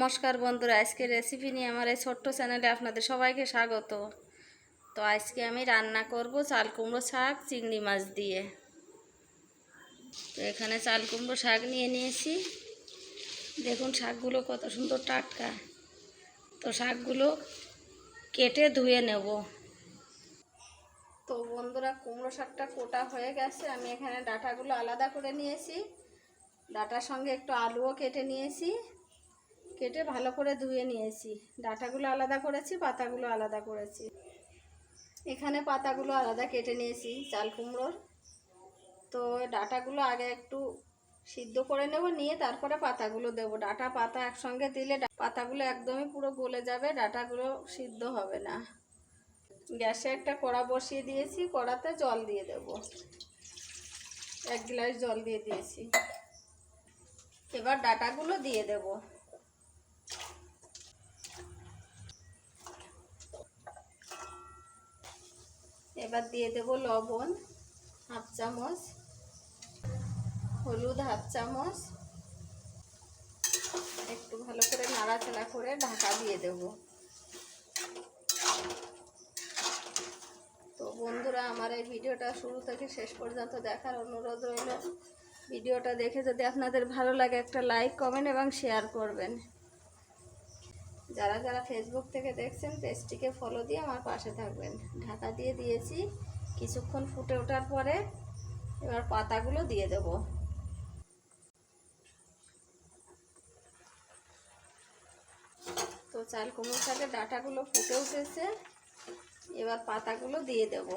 নমস্কার বন্ধুরা আজকে রেসিপি নিয়ে আমার এই ছোট্ট চ্যানেলে আপনাদের সবাইকে স্বাগত। তো আজকে আমি রান্না করব চাল কুমড়ো শাক, চিংড়ি মাছ দিয়ে। তো এখানে চাল কুমড়ো শাক নিয়ে নিয়েছি। দেখুন শাকগুলো কত সুন্দর টাটকা। তো শাকগুলো কেটে ধুয়ে নেব। তো বন্ধুরা, কুমড়ো শাকটা কোটা হয়ে গেছে। আমি এখানে ডাটাগুলো আলাদা করে নিয়েছি। ডাটার সঙ্গে একটু আলুও কেটে নিয়েছি। কেটে ভালো করে ধুয়ে নিয়েছি। ডাটাগুলো আলাদা করেছি, পাতাগুলো আলাদা করেছি। এখানে পাতাগুলো আলাদা কেটে নিয়েছি, চাল কুমড়োর। তো ডাটাগুলো আগে একটু সিদ্ধ করে নেব, নিয়ে তারপরে পাতাগুলো দেবো। ডাটা, পাতা একসঙ্গে দিলে পাতাগুলো একদমই পুরো গলে যাবে, ডাটাগুলো সিদ্ধ হবে না। গ্যাসে একটা কড়া বসিয়ে দিয়েছি, কড়াতে জল দিয়ে দেব। এক গ্লাস জল দিয়ে দিয়েছি। এবার ডাটাগুলো দিয়ে দেব। এবার দিয়ে দেব লবণ, হাফ চামচ, হলুদ হাফ চামচ। একটু ভালো করে নাড়াচাড়া করে ঢাকা দিয়ে দেব। তো বন্ধুরা, আমার এই ভিডিওটা শুরু থেকে শেষ পর্যন্ত দেখার অনুরোধ রইল। ভিডিওটা দেখে যদি আপনাদের ভালো লাগে, একটা লাইক, কমেন্ট এবং শেয়ার করবেন। যারা যারা ফেসবুক থেকে দেখছেন, পেজটিকে ফলো দিয়ে আমার পাশে থাকবেন। ঢাকা দিয়ে দিয়েছি। কিছুক্ষণ ফুটে ওঠার পরে এবার পাতাগুলো দিয়ে দেব। তো চাল কুমড়ো শাকের ডাটাগুলো ফুটে উঠেছে। এবার পাতাগুলো দিয়ে দেব।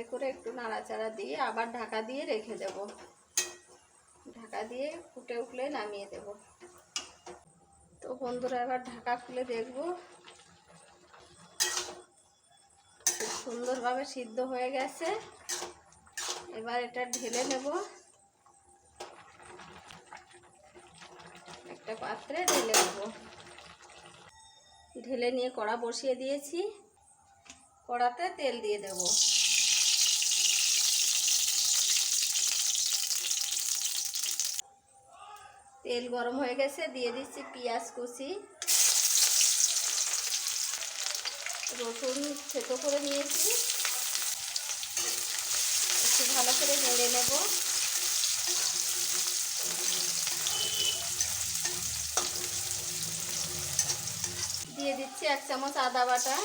আস্তে করে একটু নাড়াচাড়া দিয়ে আবার ঢাকা দিয়ে রেখে দেব। ঢাকা দিয়ে ফুটে উঠলে নামিয়ে দেব। তো বন্ধুরা, এবার ঢাকা খুলে দেখব। খুব সুন্দরভাবে সিদ্ধ হয়ে গেছে। এবার এটা ঢেলে নেব। একটা পাত্রে ঢেলে নেব। ঢেলে নিয়ে কড়া বসিয়ে দিয়েছি। কড়াতে তেল দিয়ে দেবো। তেল গরম হয়ে গেছে, দিয়ে দিচ্ছি পেঁয়াজ কুচি। রসুন থেতো করে নিয়েছি। একটু ভালো করে নেড়ে নেব। দিয়ে দিচ্ছি এক চামচ আদা বাটা।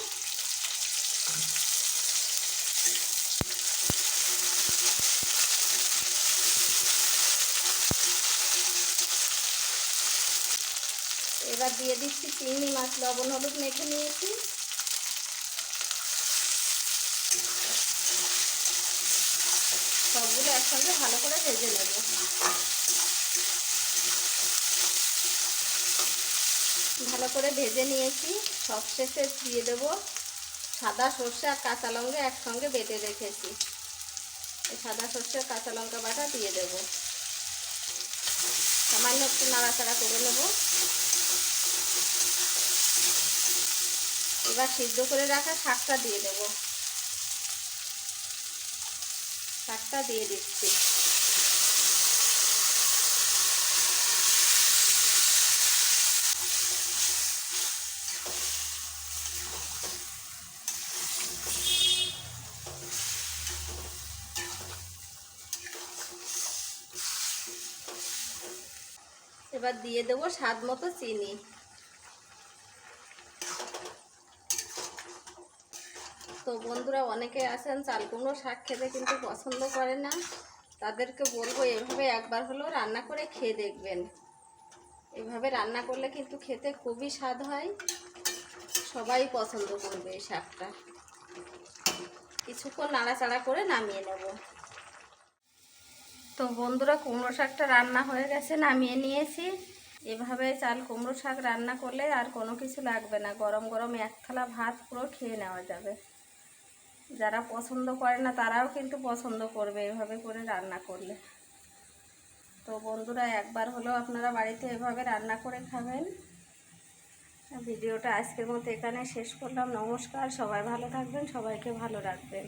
এবার দিয়ে দিচ্ছি চিংড়ি মাছ, লবণ, হলুদ মেখে নিয়েছি। সবগুলো একসঙ্গে ভালো করে ভেজে নেব। ভালো করে ভেজে নিয়েছি। সব শেষে দিয়ে দেব সাদা সর্ষে আর কাঁচা লঙ্কা একসঙ্গে বেটে রেখেছি। এই সাদা সর্ষে আর কাঁচা লঙ্কা বাটা দিয়ে দেব। সামান্য একটু নাড়াচাড়া করে নেব। এবার সিদ্ধ করে রাখা শাকটা দিয়ে দেব। শাকটা দিয়ে দিচ্ছি। এবার দিয়ে দেবো স্বাদ মতো চিনি। তো বন্ধুরা অনেকে আছেন, চাল কুমড়ো শাক খেতে কিন্তু পছন্দ করে না। তাদেরকে বলব এভাবে একবার হলেও রান্না করে খেয়ে দেখবেন। এভাবে রান্না করলে কিন্তু খেতে খুবই স্বাদ হয়। সবাই পছন্দ করবে এই শাকটা। কিছুক্ষণ নাড়াচাড়া করে নামিয়ে নেব। তো বন্ধুরা, কুমড়ো শাকটা রান্না হয়ে গেছে, নামিয়ে নিয়েছি। এভাবে চাল কুমড়ো শাক রান্না করলে আর কোনো কিছু লাগবে না। গরম গরম এক থালা ভাত পুরো খেয়ে নেওয়া যাবে। যারা পছন্দ করে না, তারাও কিন্তু পছন্দ করবে এভাবে করে রান্না করলে। তো বন্ধুরা, একবার হলেও আপনারা বাড়িতে এভাবে রান্না করে খাবেন। ভিডিওটা আজকের মতো এখানে শেষ করলাম। নমস্কার, সবাই ভালো থাকবেন, সবাইকে ভালো রাখবেন।